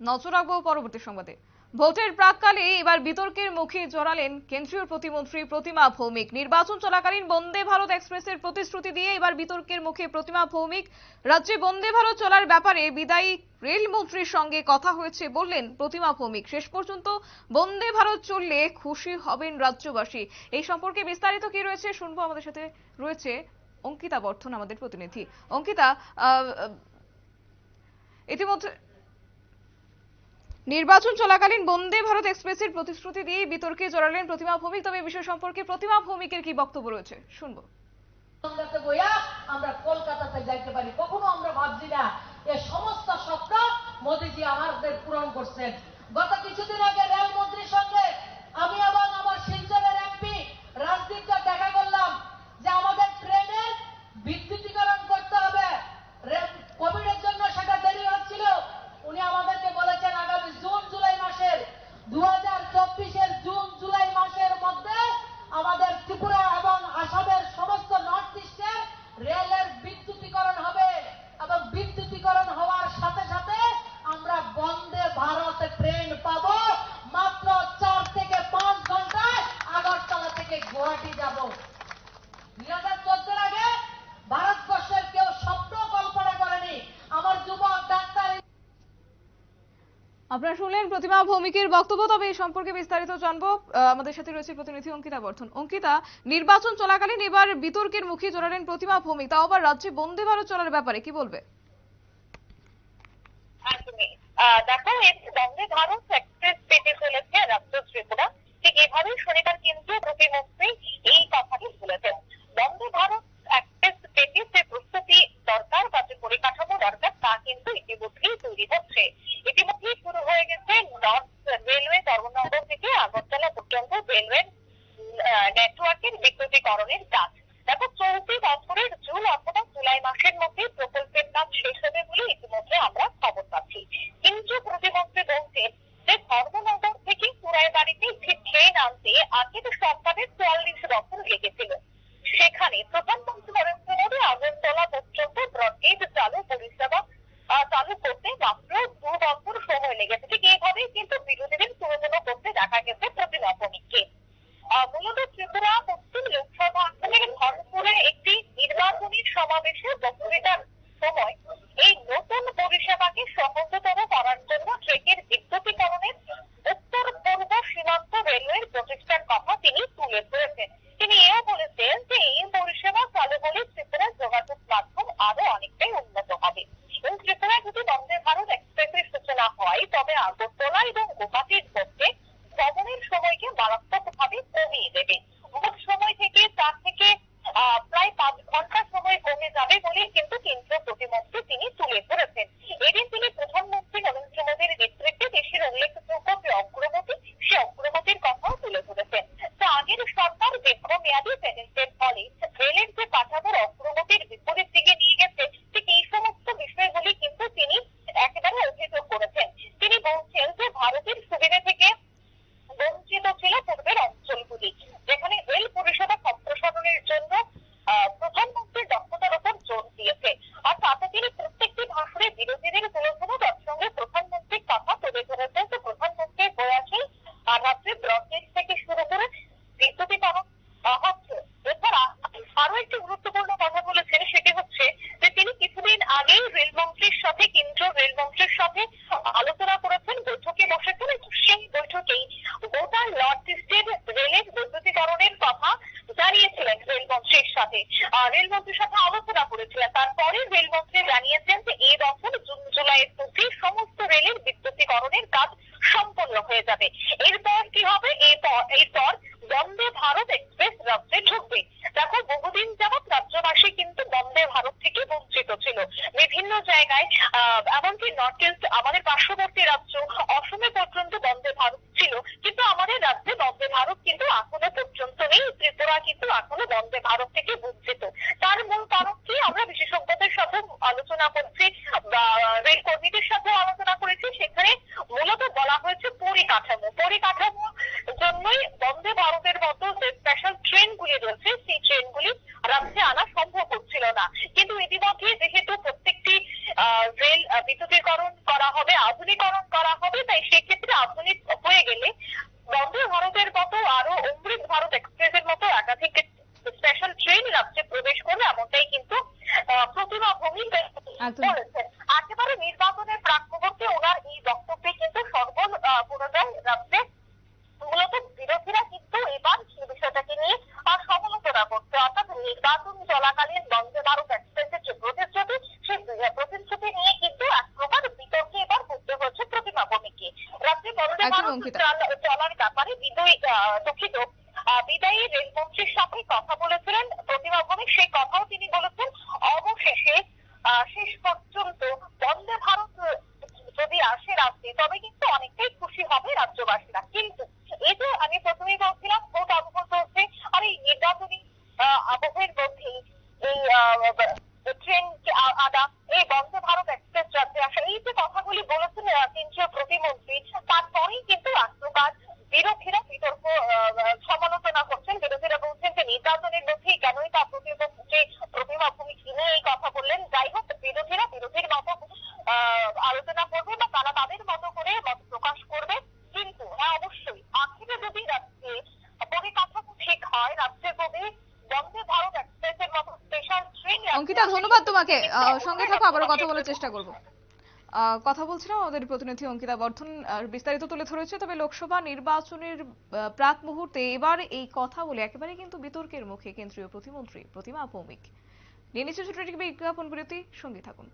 নজর রাখব পরবর্তী সংবাদে। ভোটের প্রাককালে এবার বিতর্কের মুখে জড়ালেন কেন্দ্রীয় প্রতিমন্ত্রী প্রতিমা ভৌমিক। নির্বাচন চলাকালীন বন্দে ভারত এক্সপ্রেসের প্রতিশ্রুতি দিয়ে এবার বিতর্কের মুখে প্রতিমা ভৌমিক। রাজ্যে বন্দে ভারত চলার ব্যাপারে বিদায়ী রেলমন্ত্রীর সঙ্গে কথা হয়েছে বললেন প্রতিমা ভৌমিক। শেষ পর্যন্ত বন্দে ভারত চললে খুশি হবেন রাজ্যবাসী। এই সম্পর্কে বিস্তারিত কি রয়েছে শুনব আমাদের সাথে রয়েছে অঙ্কিতা বর্ধন, আমাদের প্রতিনিধি। অঙ্কিতা ইতিমধ্যে নির্বাচন চলাকালীন বন্দে ভারত এক্সপ্রেসের প্রতিশ্রুতি দিয়ে বিতর্কে জড়ালেন প্রতিমা ভৌমিক। তবে এই বিষয় সম্পর্কে প্রতিমা ভৌমিকের কি বক্তব্য রয়েছে? শুনব। আমরা কলকাতাতে যাইতে পারি। কখনো আমরা ভাবছি না, এ সমস্ত স্বপ্ন মোদিজি আমাদের পূরণ করছেন। গত কিছুদিন আগে রেলমন্ত্রীর সঙ্গে আমি এবং আমার শিলচরের এমপি রাজদীপটা দেখা করলাম যে আমাদের ট্রেনের বিদ্যুতীকরণ করতে হবে কোভিড এর জন্য সেটা দেরি হচ্ছিল উনি আমাদেরকে বলেছেন আগামী জুন জুলাই মাসের দু হাজার চব্বিশের জুন জুলাই মাসের মধ্যে আমাদের ত্রিপুরা এবং আসামের সমস্ত নর্থ ইস্টের রেলের বিদ্যুতীকরণ হবে এবং বিদ্যুতীকরণ হওয়ার সাথে সাথে আমরা বন্দে ভারত ট্রেন পাবো মাত্র চার থেকে পাঁচ ঘন্টায় আগরতলা থেকে গুয়াহাটি যাব দুই হাজার চোদ্দের আগে ভারতবর্ষের কেউ স্বপ্ন কল্পনা করেনি আমার যুবক ডাক্তার আপনারা শুনলেন প্রতিমা ভৌমিকের বক্তব্য, তবে এই সম্পর্কে বিস্তারিত জানব। আমাদের সাথে রয়েছে প্রতিনিধি অঙ্কিতা বর্ধন। অঙ্কিতা, নির্বাচন চলাকালীন এবার বিতর্কের মুখে জড়ালেন প্রতিমা ভৌমিক। তাও আবার রাজ্যে বন্দে ভারত চলার ব্যাপারে কি বলবে? দেখো বন্দে ভারত এক্সপ্রেস পেতে চলেছে রাজ্য ত্রিপুরা। ঠিক এভাবেই শনিবার কেন্দ্রীয় প্রতিমন্ত্রী এই কথাটি বলেছেন। বন্দে ভারত এক্সপ্রেস পেতে যে প্রস্তুতি দরকার বা যে পরিকাঠামো দরকার তা কিন্তু ইতিমধ্যেই তৈরি হচ্ছে ইতিমধ্যেই শুরু হয়ে গেছে নর্থ রেলওয়ে ধর্মনগর থেকে আগরতলা পর্যন্ত রেলওয়ে নেটওয়ার্কের বিদ্যুতীকরণের কাজ। দেখো চলতি বছরের জুন অথবা জুলাই মাসের মধ্যে প্রকল্পের কাজ শেষ হবে বলে ইতিমধ্যে আমরা খবর পাচ্ছি। কিন্তু প্রতিমন্ত্রী বলছেন যে, ধর্মনগর থেকে বাড়িতে একটি ট্রেন আনতে আগের সরকারের চুয়াল্লিশ বছর লেগেছিল। সেখানে প্রধানমন্ত্রী নরেন্দ্র মোদী আগরতলা পর্যন্ত ব্রডগেজ চালু পরিষেবা চালু করতে মাত্র দু বছর সময় লেগেছে। ঠিক এইভাবেই কিন্তু বিরোধীদের তুলনা করতে দেখা গেছে প্রতিমা ভৌমিককে আহ, মূলত ত্রিপুরা পশ্চিম লোকসভা আসনের ধর্মপুরে একটি নির্বাচনী সমাবেশে বক্তৃতার সময় এই নতুন পরিষেবাকে সহজতর করার জন্য ট্রেকের বিদ্যুতীকরণের উত্তর পূর্ব সীমান্ত রেলওয়ের প্রচেষ্টার কথা তিনি তুলে ধরেছেন তিনি এও বলেছেন যে এই পরিষেবা চালু হলে ত্রিপুরার যোগাযোগ মাধ্যম আরও অনেকটাই উন্নত হবে এবং ত্রিপুরায় যদি বন্দে ভারত এক্সপ্রেসের সূচনা হয় তবে আগরতলা এবং গুয়াহাটির মধ্যে ভ্রমণের সময়কে মারাত্মকভাবে কমিয়ে দেবে মোট সময় থেকে চার থেকে আহ, প্রায় পাঁচ ঘণ্টা সময় কমে যাবে বলে কিন্তু কেন্দ্রীয় প্রতিমন্ত্রী তিনি তুলে ধরেছেন এদিন তিনি প্রধানমন্ত্রী নরেন্দ্র মোদীর নেতৃত্বে দেশের উল্লেখযোগ্য যে অগ্রগতি সে অগ্রগতির কথাও তুলে ধরেছেন তা আগের সরকার দীর্ঘমেয়াদী প্যানেলের ফলে রেলের যে কাঠামোর অগ্রগতির বিপরীত দিকে নিয়ে গেছে ঠিক এই সমস্ত বিষয়গুলি কিন্তু তিনি একেবারে অভিযোগ করেছেন তিনি বলছেন যে ভারতের সুবিধা থেকে বঞ্চিত ছিল পূর্বের অঞ্চলগুলি যেখানে রেল পরিষেবা সম্প্রসারণের জন্য আহ, প্রধানমন্ত্রীর দক্ষতার উপর জোর দিয়েছে আর তাতে তিনি প্রত্যেকটি ভাষণে বিরোধীদের তুলনা তার সঙ্গে প্রধানমন্ত্রীর কথা তুলে ধরেছেন যে প্রধানমন্ত্রীর প্রয়াসে আর রাজ্যে ব্রডগেজ থেকে শুরু করে বিদ্যুতীকরণ আহ, হচ্ছে এছাড়া আরও একটি গুরুত্বপূর্ণ কথা বলেছেন সেটি হচ্ছে যে তিনি কিছুদিন আগেই রেলমন্ত্রীর সাথে কেন্দ্রীয় রেলমন্ত্রীর সাথে আলোচনা করেছেন বৈঠকে বসেছেন এবং সেই বৈঠকেই গোটা নর্থ ইস্টের রেলের বৈদ্যুতিকরণের কথা জানিয়েছিলেন রেলমন্ত্রীর সাথে আহ, রেলমন্ত্রীর সাথে আলোচনা করেছিলেন তারপরে রেলমন্ত্রী জানিয়েছেন যে এই বছর জুন জুলাইয়ের মধ্যে সমস্ত রেলের বিদ্যুতিকরণের কাজ সম্পন্ন হয়ে যাবে। এরপর কি হবে? এরপর এরপর বন্দে ভারত এক্সপ্রেস রাজ্যে ঢুকবে। দেখো, বহুদিন যাবৎ রাজ্যবাসী কিন্তু বন্দে ভারত থেকে বঞ্চিত ছিল। বিভিন্ন জায়গায় এমনকি নর্থ ইস্ট, আমাদের পার্শ্ববর্তী রাজ্য, অসমে পর্যন্ত বন্দে ভারত ছিল। কিন্তু আমাদের রাজ্যে বন্দে ভারত কিন্তু এখনও পর্যন্ত নেই। ত্রিপুরা কিন্তু এখনও বন্দে ভারত থেকে বঞ্চিত তার মূল কারণ কি আমরা বিশেষজ্ঞদের সাথে আলোচনা করছি বা রেল কর্মীদের সাথে আলোচনা করেছি সেখানে মূলত বলা হয়েছে পরিকাঠামো পরিকাঠামো জন্যই বন্দে ভারতের মতো যে স্পেশাল ট্রেনগুলি রয়েছে সেই ট্রেনগুলি রাজ্যে আনা সম্ভব হচ্ছিল না কিন্তু ইতিমধ্যে যেহেতু প্রত্যেকটি আহ, রেল আহ, বিদ্যুতীকরণ করা হবে আধুনিকীকরণ করা হবে তাই সেক্ষেত্রে আধুনিক হয়ে গেলে বন্দে ভারতের মতো আরও অমৃত ভারত এক্সপ্রেসের মতো একাধিক স্পেশাল ট্রেন রাজ্যে প্রবেশ করবে এমনটাই কিন্তু আহ, প্রতিমা ভৌমিক একদম। বলেছেন একেবারে নির্বাচনের প্রাক মুহূর্তে ওনার এই বক্তব্যে কিন্তু সর্বল পুনরায় রাজ্যে মূলত বিরোধীরা কিন্তু এবার সেই বিষয়টাকে নিয়ে সমালোচনা করছে। অর্থাৎ নির্বাচন চলাকালীন বন্দে ভারত এক্সপ্রেসের যে প্রতিশ্রুতি সেই প্রতিশ্রুতি নিয়ে কিন্তু এক প্রকার বিতর্কে এবার ভুগতে হচ্ছে প্রতিমা ভৌমিককে রাজ্যে বন্দে ভারত চলার ব্যাপারে বিদয়ী দুঃখিত। বিদায়ী রেলমন্ত্রীর সাথে কথা বলেছিলেন প্রতিমা ভৌমিক সেই কথাও তিনি বলেছেন অবশেষে আহ, শেষ পর্যন্ত বন্দে ভারত যদি আসে রাজ্যে তবে কিন্তু রাজ্যবাসীরা কিন্তু এই যে আমি প্রথমেই বলছিলাম ভোট আবহ চলছে আর এই নির্বাচনী আবহের মধ্যেই এই ট্রেন আদা, এই বন্দে ভারত এক্সপ্রেস রাজ্যে আসা। এই যে কথাগুলি বলেছেন কেন্দ্রীয় প্রতিমন্ত্রী, তারপরেই কিন্তু এক বিরোধীরা বিতর্ক সমালোচনা করছেন। বিরোধীরা বলছেন যে নির্বাচনের মধ্যেই কেনই তা প্রতিমন্ত্রী প্রতিমা ভূমি কিনে এই কথা বললেন যাই হোক বিরোধীরা বিরোধীর মতো আহ, আলোচনা করবে বা তারা তাদের মতো করে মত প্রকাশ করবে কিন্তু হ্যাঁ অবশ্যই আখেরে যদি রাজ্যে পরিকাঠামো ঠিক হয় রাজ্যে যদি বন্দে ভারত এক্সপ্রেসের মতো স্পেশাল ট্রেন ধন্যবাদ তোমাকে। সঙ্গে থাকো, আবারও কথা বলার চেষ্টা করব। কথা বলছিলাম আমাদের প্রতিনিধি অঙ্কিতা বর্ধন বিস্তারিত তুলে ধরেছে, তবে লোকসভা নির্বাচনের প্রাক মুহূর্তে এবার এই কথা বলে একেবারে কিন্তু বিতর্কের মুখে কেন্দ্রীয় প্রতিমন্ত্রী প্রতিমা ভৌমিক। নিয়ে নিচ্ছে ছোট বিজ্ঞাপন বিরতি, সঙ্গে থাকুন।